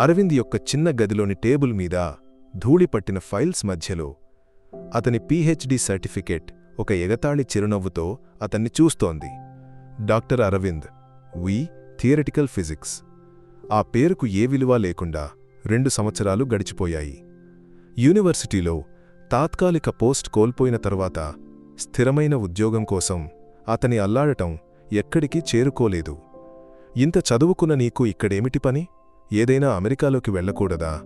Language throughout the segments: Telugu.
అరవింద్ యొక్క చిన్న గదిలోని టేబుల్ మీద ధూళిపట్టిన ఫైల్స్ మధ్యలో అతని పీహెచ్డి సర్టిఫికేట్ ఒక ఎగతాళి చిరునవ్వుతో అతన్ని చూస్తోంది. Doctor Arvind V theoretical physics. ఆ పేరుకు ఏ విలువ లేకుండా రెండు సంవత్సరాలు గడిచిపోయాయి. యూనివర్సిటీలో తాత్కాలిక పోస్ట్ కోల్పోయిన తరువాత స్థిరమైన ఉద్యోగం కోసం అతని అల్లాడటం ఎక్కడికి చేరుకోలేదు. ఇంత చదువుకున్న నీకు ఇక్కడేమిటి పని? ఏదైనా అమెరికాలోకి వెళ్ళకూడదా?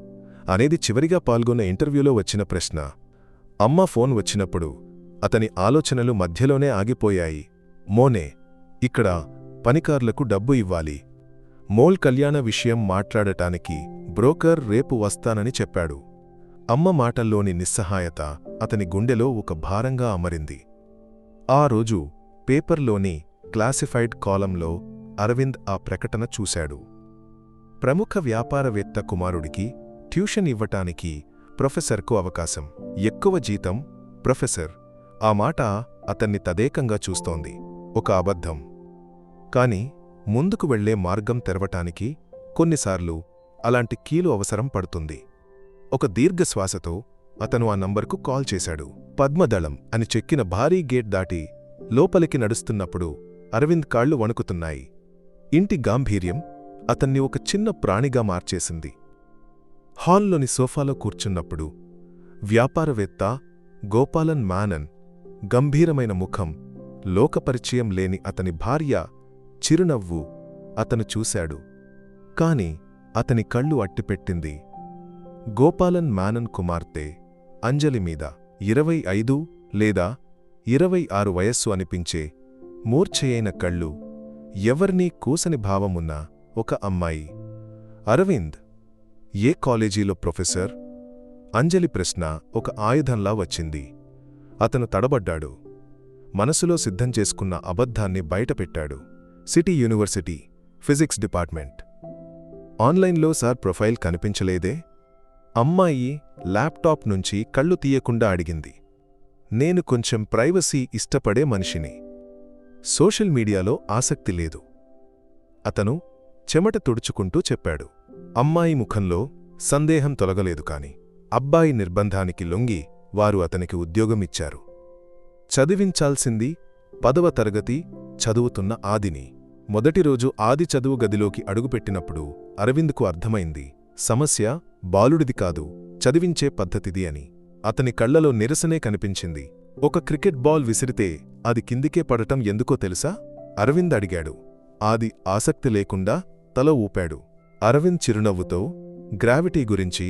అనేది చివరిగా పాల్గొన్న ఇంటర్వ్యూలో వచ్చిన ప్రశ్న. అమ్మ ఫోన్ వచ్చినప్పుడు అతని ఆలోచనలు మధ్యలోనే ఆగిపోయాయి. మోనే ఇక్కడ పనికార్లకు డబ్బు ఇవ్వాలి. మోల్ కళ్యాణ విషయం మాట్లాడటానికి బ్రోకర్ రేపు వస్తానని చెప్పాడు. అమ్మ మాటల్లోని నిస్సహాయత అతని గుండెలో ఒక భారంగా అమరింది. ఆ రోజు పేపర్లోని క్లాసిఫైడ్ కాలంలో అరవింద్ ఆ ప్రకటన చూశాడు. ప్రముఖ వ్యాపారవేత్త కుమారుడికి ట్యూషన్ ఇవ్వటానికి ప్రొఫెసర్కు అవకాశం. ఎక్కువ జీతం ప్రొఫెసర్. ఆ మాట అతన్ని తదేకంగా చూస్తోంది. ఒక అబద్ధం. కాని ముందుకు వెళ్ళే మార్గం తెరవటానికి కొన్నిసార్లు అలాంటి కీలు అవసరం పడుతుంది. ఒక దీర్ఘశ్వాసతో అతను ఆ నంబర్కు కాల్ చేశాడు. పద్మదళం అని చెక్కిన భారీ గేట్ దాటి లోపలికి నడుస్తున్నప్పుడు అరవింద్ కాళ్ళు వణుకుతున్నాయి. ఇంటి గాంభీర్యం అతన్ని ఒక చిన్న ప్రాణిగా మార్చేసింది. హాల్లోని సోఫాలో కూర్చున్నప్పుడు వ్యాపారవేత్త గోపాలన్ మానన్ గంభీరమైన ముఖం లోకపరిచయం లేని అతని భార్య చిరునవ్వు అతను చూశాడు. కాని అతని కళ్ళు అట్టిపెట్టింది గోపాలన్ మానన్ కుమార్తె అంజలి మీద ఇరవై ఐదు లేదా ఇరవై ఆరు వయస్సు అనిపించే మూర్ఛయైన కళ్ళు ఎవర్నీ కూసని భావమున్నా ఒక అమ్మాయి. అరవింద్ ఏ కాలేజీలో ప్రొఫెసర్? అంజలి ప్రశ్న ఒక ఆయుధంలా వచ్చింది. అతను తడబడ్డాడు. మనసులో సిద్ధం చేసుకున్న అబద్ధాన్ని బయటపెట్టాడు. City university physics department. ఆన్లైన్లో సార్ ప్రొఫైల్ కనిపించలేదే? అమ్మాయి ల్యాప్టాప్ నుంచి కళ్ళు తీయకుండా అడిగింది. నేను కొంచెం ప్రైవసీ ఇష్టపడే మనిషిని. సోషల్ మీడియాలో ఆసక్తి లేదు. అతను చెమట తుడుచుకుంటూ చెప్పాడు. అమ్మాయి ముఖంలో సందేహం తొలగలేదు కాని అబ్బాయి నిర్బంధానికి లొంగి వారు అతనికి ఉద్యోగమిచ్చారు. చదివించాల్సింది పదవ తరగతి చదువుతున్న ఆదిని. మొదటి రోజు ఆది చదువు గదిలోకి అడుగుపెట్టినప్పుడు అరవింద్కు అర్థమైంది సమస్య బాలుడిది కాదు చదివించే పద్ధతిది అని. అతని కళ్ళలో నిరసనే కనిపించింది. ఒక క్రికెట్ బాల్ విసిరితే అది కిందికే పడటం ఎందుకో తెలుసా? అరవింద్ అడిగాడు. ఆది ఆసక్తి లేకుండా తల ఊపాడు. అరవింద్ చిరునవ్వుతో గ్రావిటీ గురించి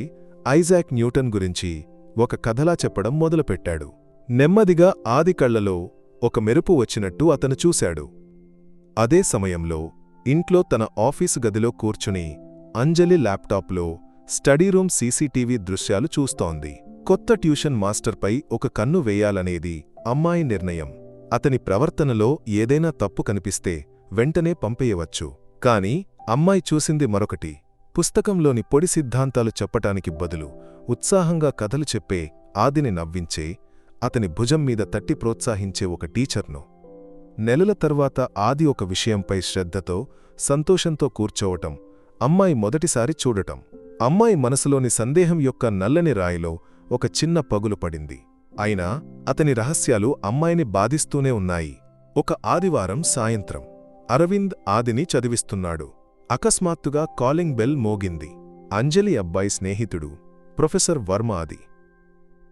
ఐజాక్ న్యూటన్ గురించి ఒక కథలా చెప్పడం మొదలుపెట్టాడు. నెమ్మదిగా ఆది కళ్ళలో ఒక మెరుపు వచ్చినట్టు అతను చూశాడు. అదే సమయంలో ఇంట్లో తన ఆఫీసు గదిలో కూర్చుని అంజలి ల్యాప్టాప్లో స్టడీ రూమ్ సీసీటీవీ దృశ్యాలు చూస్తోంది. కొత్త ట్యూషన్ మాస్టర్పై ఒక కన్ను వేయాలనేది అమ్మాయి నిర్ణయం. అతని ప్రవర్తనలో ఏదైనా తప్పు కనిపిస్తే వెంటనే పంపేయవచ్చు. కాని అమ్మాయి చూసింది మరొకటి. పుస్తకంలోని పొడి సిద్ధాంతాలు చెప్పటానికి బదులు ఉత్సాహంగా కథలు చెప్పే ఆదిని నవ్వించే అతని భుజం మీద తట్టి ప్రోత్సాహించే ఒక టీచర్ను. నెలల తర్వాత ఆది ఒక విషయంపై శ్రద్ధతో సంతోషంతో కూర్చోవటం అమ్మాయి మొదటిసారి చూడటం. అమ్మాయి మనసులోని సందేహం యొక్క నల్లని రాయిలో ఒక చిన్న పగులు పడింది. అయినా అతని రహస్యాలు అమ్మాయిని బాధిస్తూనే ఉన్నాయి. ఒక ఆదివారం సాయంత్రం. అరవింద్ ఆదిని చదివిస్తున్నాడు. అకస్మాత్తుగా కాలింగ్ బెల్ మోగింది. అంజలి అబ్బాయి స్నేహితుడు. ప్రొఫెసర్ వర్మ అది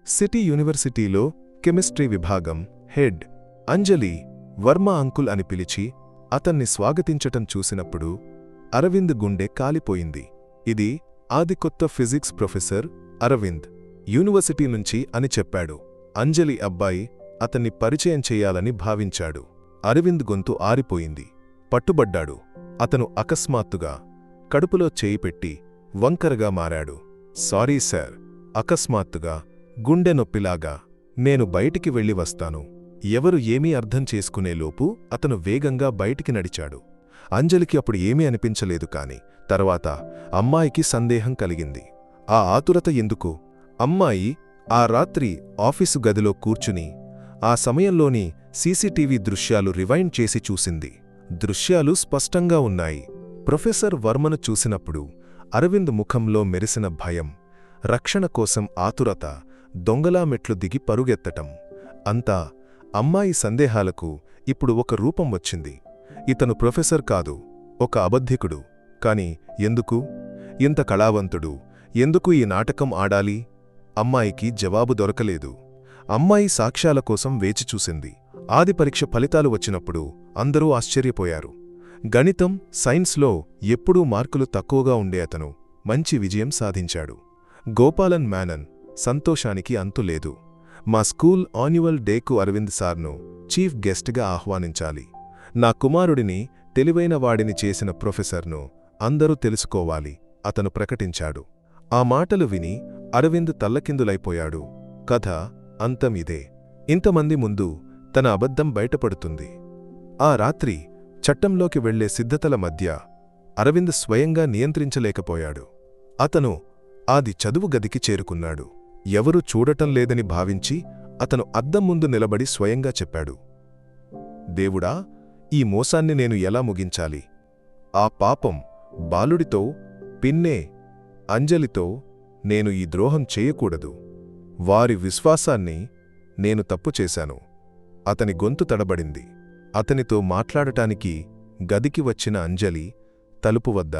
సిటీ యూనివర్సిటీలో కెమిస్ట్రీ విభాగం హెడ్. అంజలి వర్మ అంకుల్ అని పిలిచి అతన్ని స్వాగతించటం చూసినప్పుడు అరవింద్ గుండె కాలిపోయింది. ఇది ఆది కొత్త ఫిజిక్స్ ప్రొఫెసర్ అరవింద్ యూనివర్సిటీ నుంచి అని చెప్పాడు. అంజలి అబ్బాయి అతన్ని పరిచయం చెయ్యాలని భావించాడు. అరవింద్ గొంతు ఆరిపోయింది. పట్టుబడ్డాడు. అతను అకస్మాత్తుగా కడుపులో చేయి పెట్టి వంకరగా మారాడు. సారీ సార్ అకస్మాత్తుగా గుండె నొప్పిలాగా నేను బయటికి వెళ్ళి వస్తాను. ఎవరు ఏమీ అర్థం చేసుకునేలోపు అతను వేగంగా బయటికి నడిచాడు. అంజలికి అప్పుడు ఏమీ అనిపించలేదు కాని తర్వాత అమ్మాయికి సందేహం కలిగింది. ఆ ఆతురత ఎందుకు? అమ్మాయి ఆ రాత్రి ఆఫీసు గదిలో కూర్చుని ఆ సమయంలోని సీసీటీవీ దృశ్యాలు రివైండ్ చేసి చూసింది. దృశ్యాలు స్పష్టంగా ఉన్నాయి. ప్రొఫెసర్ వర్మను చూసినప్పుడు అరవింద్ ముఖంలో మెరిసిన భయం రక్షణ కోసం ఆతురత దొంగలా మెట్లు దిగి పరుగెత్తటం. అంతా అమ్మాయి సందేహాలకు ఇప్పుడు ఒక రూపం వచ్చింది. ఇతను ప్రొఫెసర్ కాదు ఒక అబద్ధికుడు. కాని ఎందుకు? ఇంత కళావంతుడు ఎందుకు ఈ నాటకం ఆడాలి? అమ్మాయికి జవాబు దొరకలేదు. అమ్మాయి సాక్ష్యాల కోసం వేచి చూసింది. ఆది పరీక్ష ఫలితాలు వచ్చినప్పుడు అందరూ ఆశ్చర్యపోయారు. గణితం సైన్స్లో ఎప్పుడూ మార్కులు తక్కువగా ఉండే అతను మంచి విజయం సాధించాడు. గోపాలన్ మేనన్ సంతోషానికి అంతులేదు మా స్కూల్ ఆన్యువల్ డేకు అరవింద్ సార్ను చీఫ్ గెస్ట్గా ఆహ్వానించాలి. నా కుమారుడిని తెలివైన వాడిని చేసిన ప్రొఫెసర్ను అందరూ తెలుసుకోవాలి అతను ప్రకటించాడు. ఆ మాటలు విని అరవింద్ తల్లకిందులైపోయాడు. కథ అంతం ఇదే. ఇంతమంది ముందు తన అబద్ధం బయటపడుతుంది. ఆ రాత్రి చట్టంలోకి వెళ్ళే సిద్ధతల మధ్య అరవింద్ స్వయంగా నియంత్రించలేకపోయాడు. అతను ఆది చదువు గదికి చేరుకున్నాడు. ఎవరూ చూడటం లేదని భావించి అతను అద్దం ముందు నిలబడి స్వయంగా చెప్పాడు. దేవుడా ఈ మోసాన్ని నేను ఎలా ముగించాలి? ఆ పాపం బాలుడితో పిన్నే అంజలితో నేను ఈ ద్రోహం చేయకూడదు. వారి విశ్వాసాన్ని నేను తప్పు చేశాను. అతని గొంతు తడబడింది. అతనితో మాట్లాడటానికి గదికి వచ్చిన అంజలి తలుపు వద్ద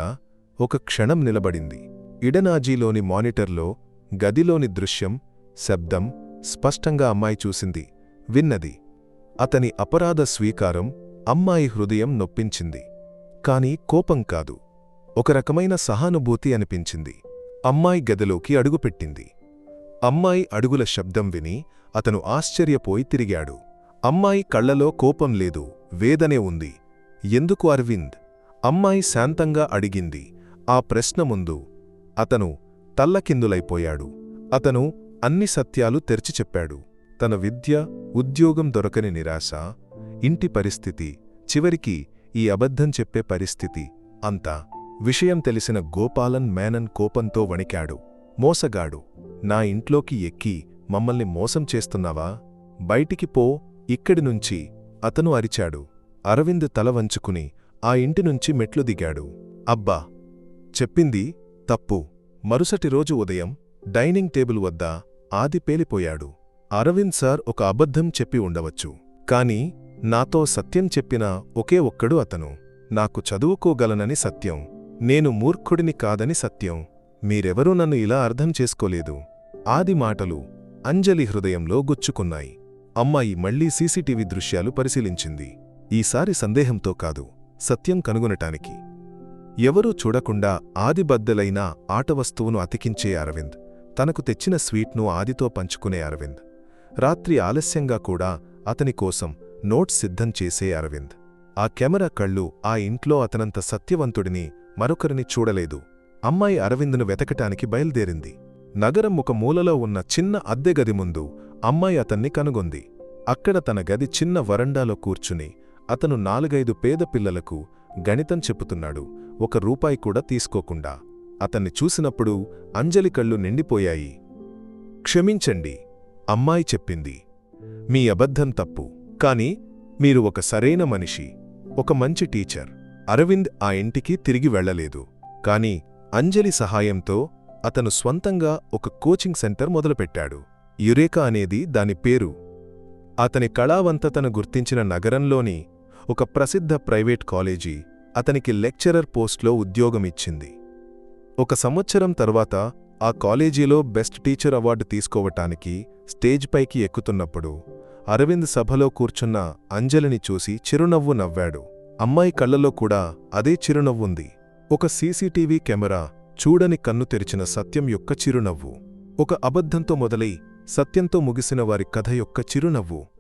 ఒక క్షణం నిలబడింది. ఇడనాజీలోని మానిటర్లో గదిలోని దృశ్యం శబ్దం స్పష్టంగా అమ్మాయి చూసింది విన్నది. అతని అపరాధ స్వీకారం అమ్మాయి హృదయం నొప్పించింది. కాని కోపం కాదు. ఒక రకమైన సహానుభూతి అనిపించింది. అమ్మాయి గదిలోకి అడుగుపెట్టింది. అమ్మాయి అడుగుల శబ్దం విని అతను ఆశ్చర్యపోయి తిరిగాడు. అమ్మాయి కళ్ళలో కోపం లేదు వేదనే ఉంది. ఎందుకు అరవింద్? అమ్మాయి శాంతంగా అడిగింది. ఆ ప్రశ్న ముందు అతను తల్లకిందులైపోయాడు. అతను అన్ని సత్యాలు తెరిచి చెప్పాడు. తన విద్య ఉద్యోగం దొరకని నిరాశ ఇంటి పరిస్థితి చివరికి ఈ అబద్ధం చెప్పే పరిస్థితి అంతా విషయం తెలిసిన గోపాలన్ మేనన్ కోపంతో వణికాడు. మోసగాడు. నా ఇంట్లోకి ఎక్కి మమ్మల్ని మోసం చేస్తున్నావా? బయటికి పో ఇక్కడి నుంచి అతను అరిచాడు. అరవింద్ తల వంచుకుని ఆ ఇంటి నుంచి మెట్లు దిగాడు. అబ్బా! చెప్పింది తప్పు. మరుసటి రోజు ఉదయం డైనింగ్ టేబుల్ వద్ద ఆది పేలిపోయాడు. అరవింద్ సార్ ఒక అబద్ధం చెప్పి ఉండవచ్చు. కాని నాతో సత్యం చెప్పిన ఒకే ఒక్కడు అతను. నాకు చదువుకోగలనని సత్యం. నేను మూర్ఖుడిని కాదని సత్యం. మీరెవరూ నన్ను ఇలా అర్థం చేసుకోలేదు. ఆది మాటలు అంజలి హృదయంలో గుచ్చుకున్నాయి. అమ్మాయి మళ్ళీ సీసీటీవీ దృశ్యాలు పరిశీలించింది. ఈసారి సందేహంతో కాదు సత్యం కనుగొనటానికి. ఎవరూ చూడకుండా ఆదిబద్దలైన ఆటవస్తువును అతికించే అరవింద్ తనకు తెచ్చిన స్వీట్ను ఆదితో పంచుకునే అరవింద్. రాత్రి ఆలస్యంగా కూడా అతని కోసం నోట్స్ సిద్ధం చేసే అరవింద్. ఆ కెమెరా కళ్ళు ఆ ఇంట్లో అతనంత సత్యవంతుడిని మరొకరిని చూడలేదు. అమ్మాయి అరవిందును వెతకటానికి బయల్దేరింది. నగరం ఒక మూలలో ఉన్న చిన్న అద్దె గది ముందు అమ్మాయి అతన్ని కనుగొంది. అక్కడ తన గది చిన్న వరండాలో కూర్చుని అతను నాలుగైదు పేద పిల్లలకు గణితం చెప్పుతున్నాడు ఒక రూపాయి కూడా తీసుకోకుండా. అతన్ని చూసినప్పుడు అంజలి కళ్ళు నిండిపోయాయి. క్షమించండి అమ్మాయి చెప్పింది. మీ అబద్ధం తప్పు. కాని మీరు ఒక సరైన మనిషి ఒక మంచి టీచర్. అరవింద్ ఆ ఇంటికి తిరిగి వెళ్ళలేదు కాని అంజలి సహాయంతో అతను స్వంతంగా ఒక కోచింగ్ సెంటర్ మొదలుపెట్టాడు. యురేకా అనేది దాని పేరు. అతని కళావంతతను గుర్తించిన నగరంలోని ఒక ప్రసిద్ధ ప్రైవేట్ కాలేజీ అతనికి లెక్చరర్ పోస్ట్లో ఉద్యోగమిచ్చింది. ఒక సంవత్సరం తర్వాత ఆ కాలేజీలో బెస్ట్ టీచర్ అవార్డు తీసుకోవటానికి స్టేజ్ పైకి ఎక్కుతున్నప్పుడు అరవింద్ సభలో కూర్చున్న అంజలిని చూసి చిరునవ్వు నవ్వాడు. అమ్మాయి కళ్ళలో కూడా అదే చిరునవ్వుంది. ఒక సీసీటీవీ కెమెరా చూడని కన్ను తెరిచిన సత్యం యొక్క చిరునవ్వు. ఒక అబద్ధంతో మొదలై సత్యంతో ముగిసిన వారి కథ యొక్క చిరునవ్వు.